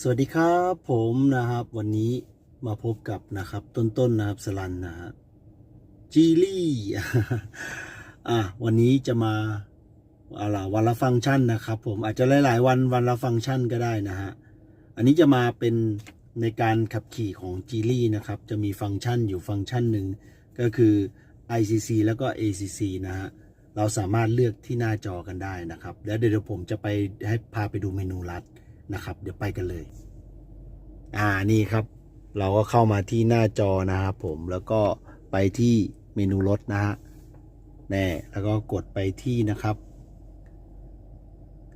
สวัสดีครับผมนะครับวันนี้มาพบกับนะครับต้นๆนนะครับสลันนะฮะจีลี่อะวันนี้จะมาอะไรวันละฟังก์ชันนะครับ ผมอาจจะหลาย ๆ วันวันละฟังก์ชันก็ได้นะฮะอันนี้จะมาเป็นในการขับขี่ของจีลี่นะครับ จะมีฟังก์ชันอยู่ฟังก์ชันหนึ่งก็คือ ICC แล้วก็ ACC นะฮะเราสามารถเลือกที่หน้าจอกันได้นะครับ แล้วเดี๋ยวผมจะไปให้พาไปดูเมนูลัด นะครับ เดี๋ยวไปกันเลย อ่านี่ครับ เราก็เข้ามาที่หน้าจอนะครับผมแล้วก็ไปที่เมนูรถนะฮะแน่แล้วก็กดไปที่นะครับ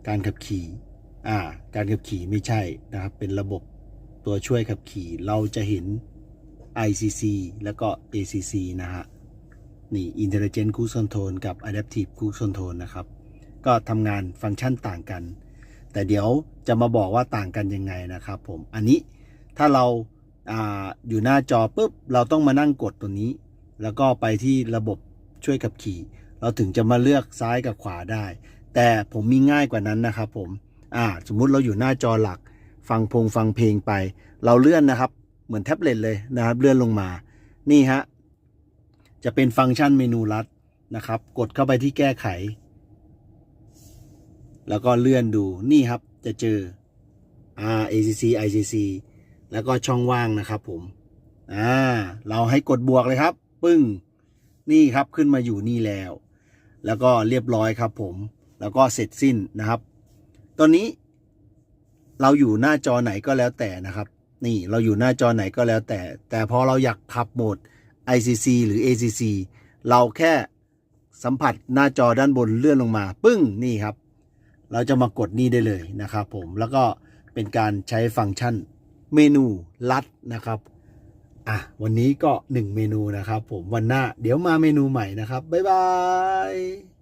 การขับขี่ อ่า การขับขี่ไม่ใช่นะครับ เป็นระบบตัวช่วยขับขี่เราจะเห็น ICC แล้วก็ ACC นะฮะนี่ Intelligent Cruise Control กับ Adaptive Cruise Control นะครับ ก็ทำงานฟังก์ชันต่างกัน แต่เดี๋ยวจะมาบอกว่าต่างกันยังไงนะครับผมอันนี้ถ้าเราอาอยู่หน้าจอปุ๊บเราต้องมานั่งกดตัวนี้ แล้วก็ไปที่ระบบช่วยขับขี่ เราถึงจะมาเลือกซ้ายกับขวาได้ แต่ผมมีง่ายกว่านั้นนะครับผมอ่าสมมุติเราอยู่หน้าจอหลัก ฟังพงฟังเพลงไป เราเลื่อนนะครับ เหมือนแท็บเล็ตเลยนะครับ เลื่อนลงมา นี่ฮะจะเป็นฟังก์ชันเมนูลัดนะครับ กดเข้าไปที่แก้ไข แล้วก็เลื่อนดูนี่ครับจะเจอ R ACC ICC แล้วก็ช่องว่างนะครับผม อ่า เราให้กดบวกเลยครับ ปึ้ง นี่ครับขึ้นมาอยู่นี่แล้ว แล้วก็เรียบร้อยครับผม แล้วก็เสร็จสิ้นนะครับ ตอนนี้ เราอยู่หน้าจอไหนก็แล้วแต่นะครับ นี่เราอยู่หน้าจอไหนก็แล้วแต่ แต่พอเราอยากขับโหมด ICC หรือ ACC เราแค่สัมผัสหน้าจอด้านบนเลื่อนลงมา ปึ้ง นี่ครับ เราจะมากดนี่ได้เลยนะครับผมแล้วก็เป็นการใช้ฟังก์ชันเมนูลัดนะครับอะวันนี้ก็ 1 เมนูนะครับผมวันหน้าเดี๋ยวมาเมนูใหม่นะครับ บ๊ายบาย